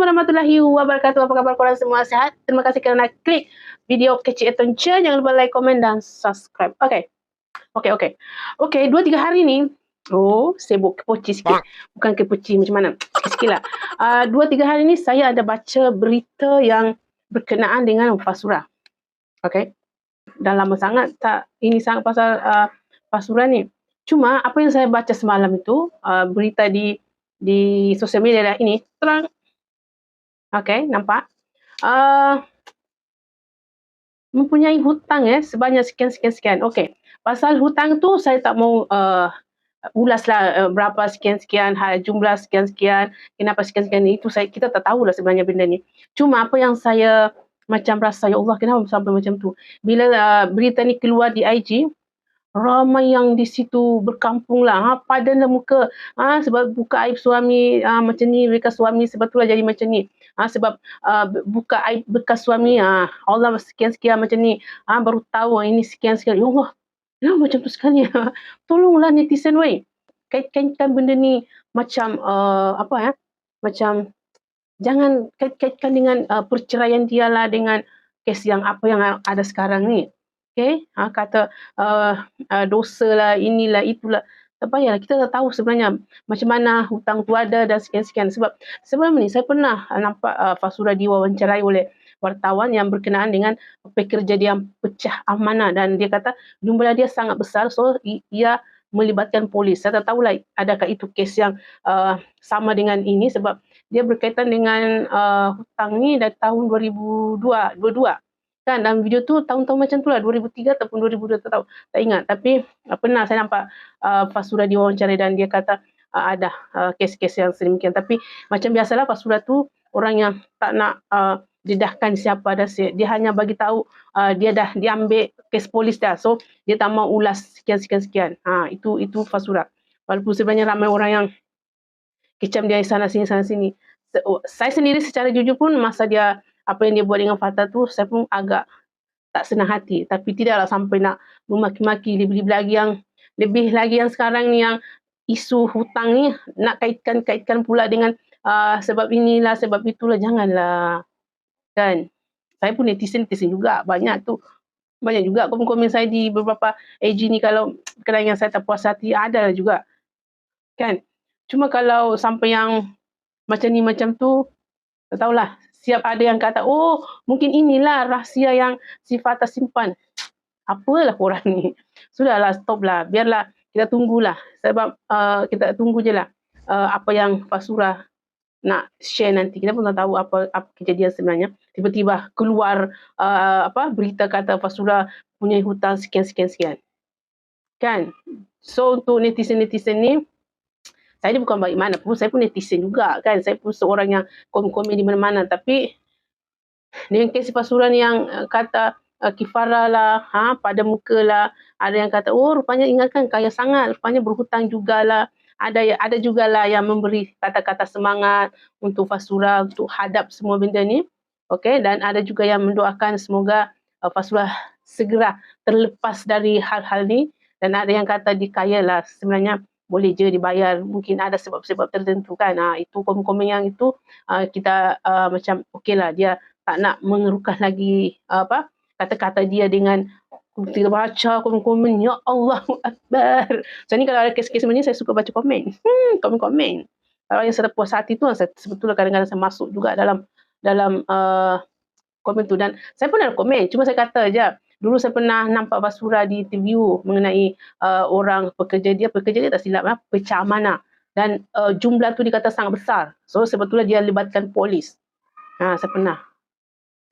warahmatullahi wabarakatuh. Apa khabar korang semua? Sehat? Terima kasih kerana klik video kecil Chen. Jangan lupa like, komen dan subscribe. Okay. Okay, okay. Okay, dua tiga hari ni. Oh, sibuk kepoci sikit. Bukan kepoci macam mana. Sikit-sikit lah. Uh, dua tiga hari ni saya ada baca berita yang berkenaan dengan Fasura. Okay. Dah lama sangat tak ini sangat pasal uh, Fasura ni. Cuma apa yang saya baca semalam itu, uh, berita di di sosial media dah ini, terang Okay, nampak? Uh, mempunyai hutang ya sebanyak sekian sekian sekian. Okay, pasal hutang tu saya tak mau uh, ulaslah uh, berapa sekian sekian jumlah sekian sekian kenapa sekian sekian itu saya kita tak tahu lah sebenarnya benda ni. Cuma apa yang saya macam rasa ya Allah kenapa sampai macam tu. Bila uh, berita ni keluar di IG, ramai yang di situ berkampung lah ha, padanlah muka ha, sebab buka aib suami ha, macam ni bekas suami sebetulnya jadi macam ni ha, sebab uh, buka aib bekas suami ha, Allah sekian-sekian macam ni ha, baru tahu ini sekian-sekian ya Allah ya, macam tu sekali ha. tolonglah netizen weh kait-kaitkan benda ni macam uh, apa ya macam jangan kait-kaitkan dengan uh, perceraian dia lah dengan kes yang apa yang ada sekarang ni Okay, ha, kata uh, uh, dosa lah, inilah, itulah. Tak payahlah, kita tak tahu sebenarnya macam mana hutang tu ada dan sekian-sekian. Sebab sebelum ni saya pernah nampak uh, Fasura diwawancarai oleh wartawan yang berkenaan dengan pekerja dia yang pecah amanah dan dia kata jumlah dia sangat besar so ia melibatkan polis. Saya tak tahu lah adakah itu kes yang uh, sama dengan ini sebab dia berkaitan dengan uh, hutang ni dari tahun 2002. 22 kan? Dalam video tu tahun-tahun macam tu lah 2003 ataupun 2002 tak tahu tak ingat tapi uh, pernah saya nampak uh, Fasura diwawancara dan dia kata uh, ada uh, kes-kes yang sedemikian. Tapi macam biasalah Fasura tu orang yang tak nak uh, didahkan siapa ada dia hanya bagi tahu uh, dia dah diambil kes polis dah. So dia tak mau ulas sekian sekian sekian ha itu itu Fasura. Walaupun sebenarnya ramai orang yang kecam dia sana sini sana sini. Saya sendiri secara jujur pun masa dia apa yang dia buat dengan Fatah tu saya pun agak tak senang hati. Tapi tidaklah sampai nak memaki-maki lebih-lebih lagi yang lebih lagi yang sekarang ni yang isu hutang ni nak kaitkan-kaitkan pula dengan uh, sebab inilah sebab itulah. Janganlah kan? Saya pun netizen-netizen juga. Banyak tu banyak juga komen-komen saya di beberapa AG ni kalau kerana yang saya tak puas hati ada juga kan? Cuma kalau sampai yang macam ni macam tu tak tahulah siap ada yang kata, oh mungkin inilah rahsia yang si Fatah simpan. Apalah korang ni. Sudahlah, stop lah. Biarlah kita tunggulah. Sebab uh, kita tunggu je lah uh, apa yang Fasura nak share nanti. Kita pun tak tahu apa, apa kejadian sebenarnya. Tiba-tiba keluar uh, apa berita kata Fasura punya hutang sekian-sekian-sekian. Kan? So untuk netizen-netizen ni, saya ni bukan baik mana pun saya pun netizen juga kan. Saya pun seorang yang komen-komen di mana-mana. Tapi dengan kes pasuran yang uh, kata uh, kifara lah ha, pada muka lah. Ada yang kata oh rupanya ingatkan kaya sangat. Rupanya berhutang jugalah ada ada jugalah yang memberi kata-kata semangat untuk Fasura untuk hadap semua benda ni. Okey? Dan ada juga yang mendoakan semoga uh, Fasura segera terlepas dari hal-hal ni. Dan ada yang kata dikayalah sebenarnya boleh je dibayar. Mungkin ada sebab-sebab tertentu kan. Ha, itu komen-komen yang itu uh, kita uh, macam okey lah dia tak nak mengerukan lagi uh, apa kata-kata dia dengan kita baca komen-komen. Ya Allah Akbar. So ni kalau ada kes-kes macam ni saya suka baca komen. Hmm, komen-komen. Kalau yang saya puas hati tu sebetulnya kadang-kadang saya masuk juga dalam dalam uh, komen tu. Dan saya pun ada komen cuma saya kata je Dulu saya pernah nampak Basura di interview mengenai uh, orang pekerja dia, pekerja dia tak silap, ya, pecah amanah. Dan uh, jumlah tu dikata sangat besar. So sebetulnya dia libatkan polis. Ha, saya pernah.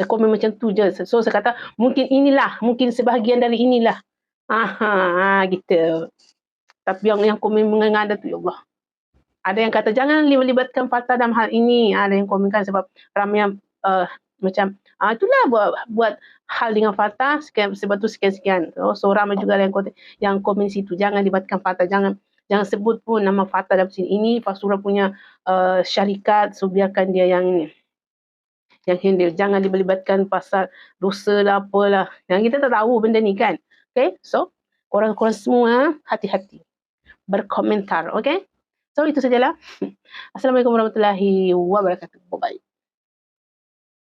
Saya komen macam tu je. So saya kata mungkin inilah, mungkin sebahagian dari inilah. Aha, ha, gitu. Tapi yang yang komen mengada tu, ya Allah. Ada yang kata jangan libatkan Fatah dalam hal ini. Ada yang komenkan sebab ramai yang uh, macam ah itulah buat buat hal dengan Fatah sekian sebab tu sekian sekian oh, so ramai juga yang yang komen situ. Jangan libatkan Fatah. Jangan jangan sebut pun nama Fatah dalam sini. Ini Fasura punya uh, syarikat. So biarkan dia yang ini. Yang handle. Jangan dilibatkan pasal dosa lah apalah yang kita tak tahu benda ni kan. Okay? So korang-korang semua hati-hati. Berkomentar okay? So itu sajalah. Assalamualaikum warahmatullahi wabarakatuh